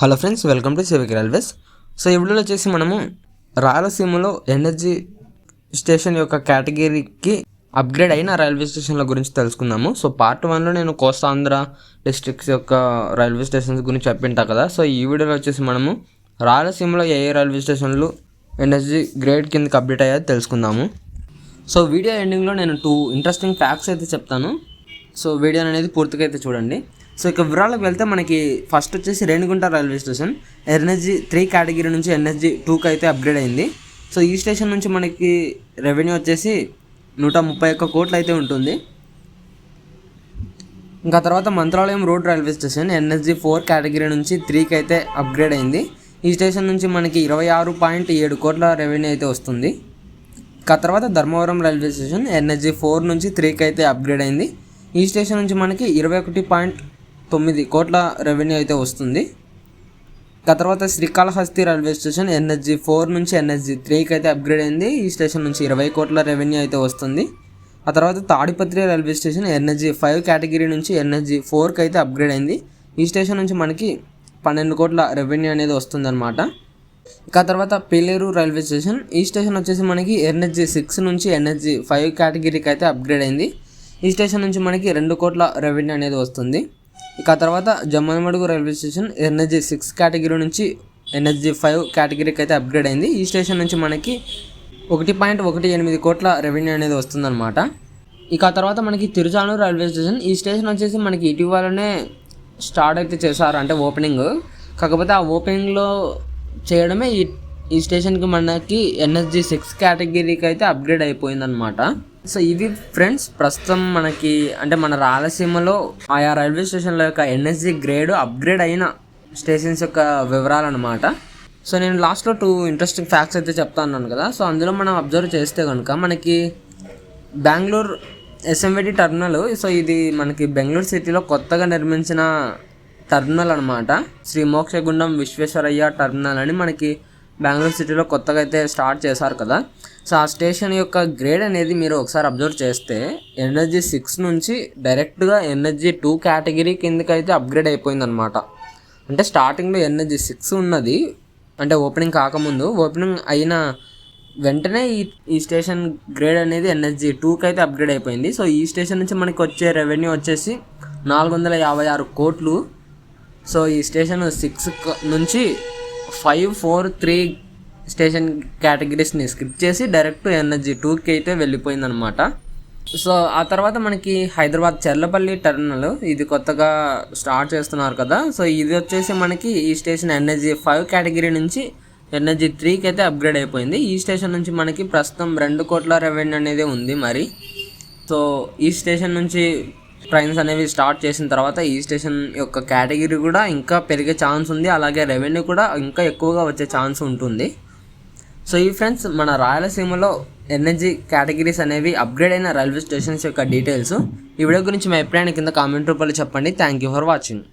Hello friends welcome to Civic Railways. So ఈ వీడియోలో వచ్చేసి మనము రాయలసీమలో ఎనర్జీ స్టేషన్ యొక్క కేటగిరీకి అప్గ్రేడ్ అయిన రైల్వే స్టేషన్ల గురించి తెలుసుకుందాము. సో పార్ట్ వన్లో నేను కోస్తాంధ్ర డిస్ట్రిక్ట్స్ యొక్క రైల్వే స్టేషన్స్ గురించి చెప్పింటా కదా. సో ఈ వీడియోలో వచ్చేసి మనము రాయలసీమలో ఏ ఏ రైల్వే స్టేషన్లు ఎనర్జీ గ్రేడ్ కిందకి అప్డేట్ అయ్యాయో తెలుసుకుందాము. సో వీడియో ఎండింగ్లో నేను టూ ఇంట్రెస్టింగ్ ఫ్యాక్ట్స్ అయితే చెప్తాను. సో వీడియో అనేది పూర్తిగా అయితే చూడండి. సో ఇక వివరాలకు వెళ్తే మనకి ఫస్ట్ వచ్చేసి Renigunta railway station. NSG three category నుంచి ఎన్ఎస్జీ టూకి అయితే అప్గ్రేడ్ అయింది. సో ఈ స్టేషన్ నుంచి మనకి రెవెన్యూ వచ్చేసి నూట ముప్పై ఒక్క కోట్లు అయితే ఉంటుంది. ఇంకా తర్వాత Mantralayam road railway station NSG four category నుంచి త్రీకి అయితే అప్గ్రేడ్ అయింది. ఈ స్టేషన్ నుంచి మనకి ఇరవై ఆరు పాయింట్ ఏడు కోట్ల రెవెన్యూ అయితే వస్తుంది. ఇంకా తర్వాత Dharmavaram railway station NSG four నుంచి త్రీకి అయితే అప్గ్రేడ్ అయింది. ఈ స్టేషన్ నుంచి మనకి ఇరవై ఒకటి పాయింట్ తొమ్మిది కోట్ల రెవెన్యూ అయితే వస్తుంది. తర్వాత Srikalahasti railway station NSG four నుంచి ఎన్ఎస్జి త్రీకి అయితే అప్గ్రేడ్ అయింది. ఈ స్టేషన్ నుంచి ఇరవై కోట్ల రెవెన్యూ అయితే వస్తుంది. ఆ తర్వాత Tadipatri railway station NSG five category నుంచి ఎన్ఎస్జి ఫోర్కి అయితే అప్గ్రేడ్ అయింది. ఈ స్టేషన్ నుంచి మనకి పన్నెండు కోట్ల రెవెన్యూ అనేది వస్తుందన్నమాట. ఇక తర్వాత పేలేరు రైల్వే స్టేషన్ ఈ స్టేషన్ వచ్చేసి మనకి ఎన్హెచ్జి సిక్స్ నుంచి ఎన్హెచ్జి ఫైవ్ కేటగిరీకి అయితే అప్గ్రేడ్ అయింది. ఈ స్టేషన్ నుంచి మనకి రెండు కోట్ల రెవెన్యూ అనేది వస్తుంది. ఇక తర్వాత Jammalamadugu railway station N H G six category నుంచి ఎన్హెచ్జి ఫైవ్ కేటగిరీకి అయితే అప్గ్రేడ్ అయింది. ఈ స్టేషన్ నుంచి మనకి ఒకటి పాయింట్ ఒకటి ఎనిమిది కోట్ల రెవెన్యూ అనేది వస్తుందన్నమాట. ఇక తర్వాత మనకి తిరుచానూరు రైల్వే స్టేషన్ ఈ స్టేషన్ వచ్చేసి మనకి ఇటీవలనే స్టార్ట్ అయితే చేశారు అంటే ఓపెనింగ్ కాకపోతే ఆ ఓపెనింగ్లో చేయడమే ఈ ఈ స్టేషన్కి మనకి ఎన్ఎస్జి సిక్స్ కేటగిరీకి అయితే అప్గ్రేడ్ అయిపోయిందనమాట సో ఇవి ఫ్రెండ్స్ ప్రస్తుతం మనకి అంటే మన రాయలసీమలో ఆయా రైల్వే స్టేషన్ల యొక్క ఎన్ఎస్జి గ్రేడ్ అప్గ్రేడ్ అయిన స్టేషన్స్ యొక్క వివరాలు అనమాట సో నేను లాస్ట్లో టూ ఇంట్రెస్టింగ్ ఫ్యాక్ట్స్ అయితే చెప్తా కదా. సో అందులో మనం అబ్జర్వ్ చేస్తే కనుక మనకి బెంగళూరు ఎస్ఎంవిటి టర్మినల్ సో ఇది మనకి బెంగళూరు సిటీలో కొత్తగా నిర్మించిన టర్మినల్ అనమాట శ్రీ మోక్షగుండం విశ్వేశ్వరయ్య టర్మినల్ అని మనకి బెంగళూరు సిటీలో కొత్తగా అయితే స్టార్ట్ చేశారు కదా. సో ఆ స్టేషన్ యొక్క గ్రేడ్ అనేది మీరు ఒకసారి అబ్జర్వ్ చేస్తే ఎనర్జీ సిక్స్ నుంచి డైరెక్ట్గా ఎనర్జీ టూ కేటగిరీ కిందకి అయితే అప్గ్రేడ్ అయిపోయిందనమాట అంటే స్టార్టింగ్లో ఎనర్జీ సిక్స్ ఉన్నది. అంటే ఓపెనింగ్ కాకముందు ఓపెనింగ్ అయిన వెంటనే ఈ ఈ స్టేషన్ గ్రేడ్ అనేది ఎన్ఎస్జి టూకి అయితే అప్గ్రేడ్ అయిపోయింది. సో ఈ స్టేషన్ నుంచి మనకి వచ్చే రెవెన్యూ వచ్చేసి నాలుగు వందల యాభై ఆరు కోట్లు. సో ఈ స్టేషన్ సిక్స్ నుంచి ఫైవ్ ఫోర్ త్రీ స్టేషన్ కేటగిరీస్ని స్కిప్ చేసి డైరెక్ట్ ఎనర్జీ టూకి అయితే వెళ్ళిపోయిందనమాట సో ఆ తర్వాత మనకి హైదరాబాద్ చెర్లపల్లి టెర్మినల్ ఇది కొత్తగా స్టార్ట్ చేస్తున్నారు కదా. సో ఇది వచ్చేసి మనకి ఈ స్టేషన్ ఎనర్జీ ఫైవ్ కేటగిరీ నుంచి ఎనర్జీ త్రీకి అయితే అప్గ్రేడ్ అయిపోయింది. ఈ స్టేషన్ నుంచి మనకి ప్రస్తుతం రెండు కోట్ల రెవెన్యూ అనేది ఉంది మరి. సో ఈ స్టేషన్ నుంచి ట్రైన్స్ అనేవి స్టార్ట్ చేసిన తర్వాత ఈ స్టేషన్ యొక్క కేటగిరీ కూడా ఇంకా పెరిగే ఛాన్స్ ఉంది. అలాగే రెవెన్యూ కూడా ఇంకా ఎక్కువగా వచ్చే ఛాన్స్ ఉంటుంది. సో ఈ ఫ్రెండ్స్ మన రాయలసీమలో ఎనర్జీ కేటగిరీస్ అనేవి అప్గ్రేడ్ అయిన రైల్వే స్టేషన్స్ యొక్క డీటెయిల్స్. ఈ వీడియో గురించి మీ అభిప్రాయాన్ని కింద కామెంట్ రూపంలో చెప్పండి. Thank you for watching.